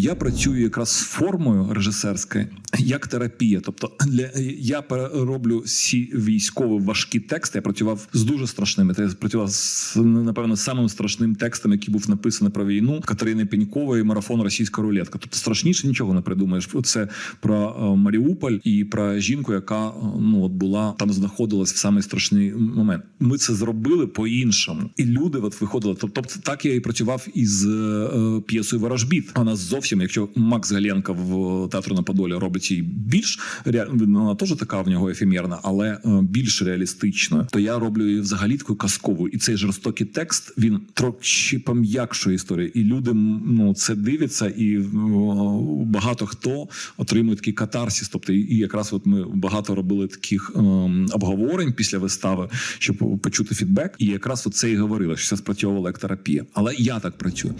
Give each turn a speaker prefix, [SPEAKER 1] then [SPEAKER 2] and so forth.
[SPEAKER 1] Я працюю якраз з формою режисерською як терапія. Тобто, для я пер- роблю всі військові важкі тексти. Я працював з дуже страшними. Я працював з напевно самим страшним текстом, який був написаний про війну Катерини Пенькової марафон Російська рулетка. Тобто страшніше нічого не придумаєш. Це про е, Маріуполь і про жінку, яка е, ну от була там, знаходилась в самий страшний момент. Ми це зробили по-іншому, і люди от виходили. Тобто, так я і працював із е, п'єсою Ворожбіт. Вона зовсім, якщо Макс Галенко в театру на Подолі робить її більш вона теж така в нього ефемерна, але е, більш реалістичною, то я роблю її взагалі такою казковою. І цей жорстокий текст він трохи пом'якшує історію. І люди ну це дивляться, і багато хто отримує такий катарсис. Тобто, і якраз от ми багато робили таких ем, обговорень після вистави, щоб почути фідбек. І якраз оце і говорили, що це спрацьовувала як терапія. Але я так працюю.